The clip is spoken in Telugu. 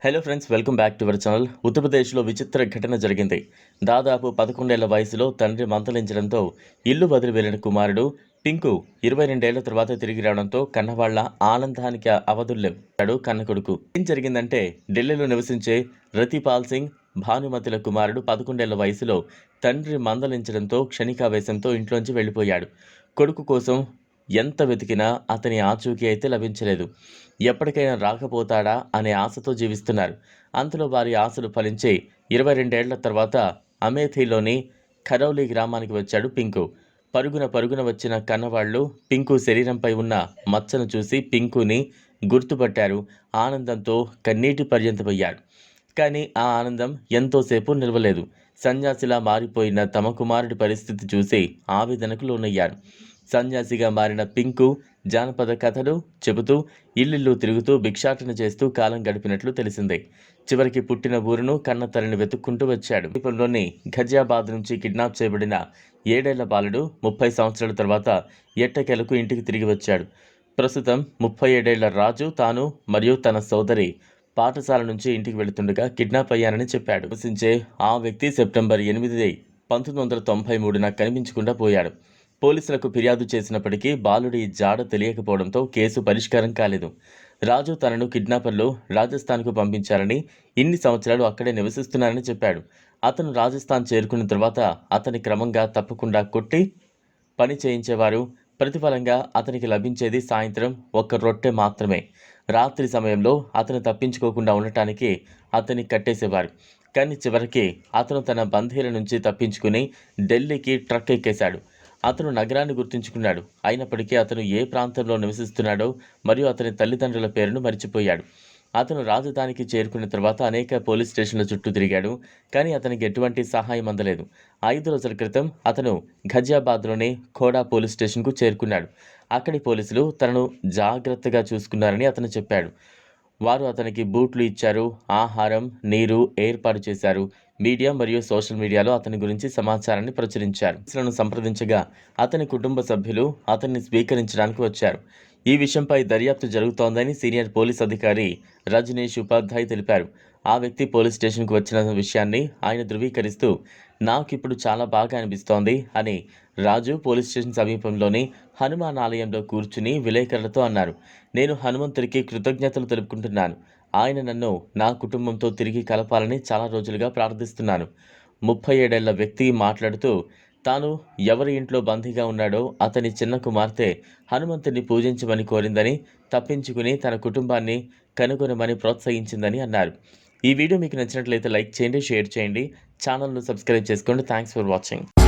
Hello friends welcome back to our channel ఉత్తరప్రదేశ్లో విచిత్ర ఘటన జరిగింది దాదాపు పదకొండేళ్ళ వయసులో తండ్రి మంతలించడంతో ఇల్లు వదిలి వెళ్ళిన కుమారుడు పింకు ఇరవై రెండేళ్ళ తర్వాత తిరిగి రావడంతో కన్నవాళ్ళ ఆనందానికి అవధుల్లేడు కన్న కొడుకు ఏం జరిగిందంటే ఢిల్లీలో నివసించే రతిపాల్ సింగ్ భానుమతుల కుమారుడు పదకొండేళ్ళ వయసులో తండ్రి మందలించడంతో క్షణికావేశంతో ఇంట్లోంచి వెళ్ళిపోయాడు కొడుకు కోసం ఎంత వెతికినా అతని ఆచూకీ అయితే లభించలేదు. ఎప్పటికైనా రాకపోతాడా అనే ఆశతో జీవిస్తున్నారు. అంతలో వారి ఆశలు ఫలించి ఇరవై రెండేళ్ళ తర్వాత అమేథీలోని ఖరౌలీ గ్రామానికి వచ్చాడు పింకు. పరుగున పరుగున వచ్చిన కన్నవాళ్ళు పింకు శరీరంపై ఉన్న మచ్చను చూసి పింకుని గుర్తుపట్టారు. ఆనందంతో కన్నీటి పర్యంతమయ్యాడు కానీ ఆ ఆనందం ఎంతోసేపు నిలవలేదు. సన్యాసిలా మారిపోయిన తమ కుమారుడి పరిస్థితి చూసి ఆవేదనకు లోనయ్యారు. సన్యాసిగా మారిన పింకు జానపద కథలు చెబుతూ ఇల్లిల్లు తిరుగుతూ భిక్షాటన చేస్తూ కాలం గడిపినట్లు తెలిసిందే. చివరికి పుట్టిన ఊరును కన్న తల్లిని వెతుక్కుంటూ వచ్చాడు. సమీపంలోని ఘజియాబాద్ నుంచి కిడ్నాప్ చేయబడిన ఏడేళ్ళ బాలుడు ముప్పై సంవత్సరాల తర్వాత ఎట్టకేలకు ఇంటికి తిరిగి వచ్చాడు. ప్రస్తుతం ముప్పై ఏడేళ్ళ రాజు తాను మరియు తన సోదరి పాఠశాల నుంచి ఇంటికి వెళుతుండగా కిడ్నాప్ అయ్యానని చెప్పాడు. నివసించే ఆ వ్యక్తి సెప్టెంబర్ ఎనిమిది పంతొమ్మిది వందల తొంభై మూడున కనిపించకుండా పోయాడు. పోలీసులకు ఫిర్యాదు చేసినప్పటికీ బాలుడి జాడ తెలియకపోవడంతో కేసు పరిష్కారం కాలేదు. రాజు తనను కిడ్నాపర్లు రాజస్థాన్కు పంపించారని ఇన్ని సంవత్సరాలు అక్కడే నివసిస్తున్నారని చెప్పాడు. అతను రాజస్థాన్ చేరుకున్న తర్వాత అతని క్రమంగా తప్పకుండా కొట్టి పని చేయించేవారు. ప్రతిఫలంగా అతనికి లభించేది సాయంత్రం ఒక్క రొట్టె మాత్రమే. రాత్రి సమయంలో అతను తప్పించుకోకుండా ఉండటానికి అతన్ని కట్టేసేవారు. కానీ చివరికి అతను తన బంధీల నుంచి తప్పించుకుని ఢిల్లీకి ట్రక్ ఎక్కేశాడు. అతను నగరాన్ని గుర్తుంచుకున్నాడు. అయినప్పటికీ అతను ఏ ప్రాంతంలో నివసిస్తున్నాడో మరియు అతని తల్లిదండ్రుల పేరును మర్చిపోయాడు. అతను రాజధానికి చేరుకున్న తర్వాత అనేక పోలీస్ స్టేషన్ల చుట్టూ తిరిగాడు కానీ అతనికి ఎటువంటి సహాయం అందలేదు. ఐదు రోజుల క్రితం అతను ఘజియాబాద్లోని ఖోడా పోలీస్ స్టేషన్కు చేరుకున్నాడు. అక్కడి పోలీసులు తనను జాగ్రత్తగా చూసుకున్నారని అతను చెప్పాడు. వారు అతనికి బూట్లు ఇచ్చారు ఆహారం నీరు ఏర్పాటు చేశారు. మీడియా మరియు సోషల్ మీడియాలో అతని గురించి సమాచారాన్ని ప్రచురించారు. సంప్రదించగా అతని కుటుంబ సభ్యులు అతన్ని స్వీకరించడానికి వచ్చారు. ఈ విషయంపై దర్యాప్తు జరుగుతోందని సీనియర్ పోలీస్ అధికారి రజనీష్ ఉపాధ్యాయ్ తెలిపారు. ఆ వ్యక్తి పోలీస్ స్టేషన్కు వచ్చిన విషయాన్ని ఆయన ధృవీకరిస్తూ నాకు ఇప్పుడు చాలా బాగా అనిపిస్తోంది అని రాజు పోలీస్ స్టేషన్ సమీపంలోని హనుమాన్ ఆలయంలో కూర్చుని విలేకరులతో అన్నారు. నేను హనుమంతుడికి కృతజ్ఞతలు తెలుపుకుంటున్నాను. ఆయన నన్ను నా కుటుంబంతో తిరిగి కలపాలని చాలా రోజులుగా ప్రార్థిస్తున్నాను. ముప్పై ఏడేళ్ళ వ్యక్తి మాట్లాడుతూ తాను ఎవరి ఇంట్లో బందీగా ఉన్నాడో అతని చిన్న కుమార్తె హనుమంతుని పూజించమని కోరిందని తప్పించుకుని తన కుటుంబాన్ని కనుగొనమని ప్రోత్సహించిందని అన్నారు. ఈ వీడియో మీకు నచ్చినట్లయితే లైక్ చేయండి షేర్ చేయండి. ఛానల్ను సబ్స్క్రైబ్ చేసుకోండి. Thanks for watching.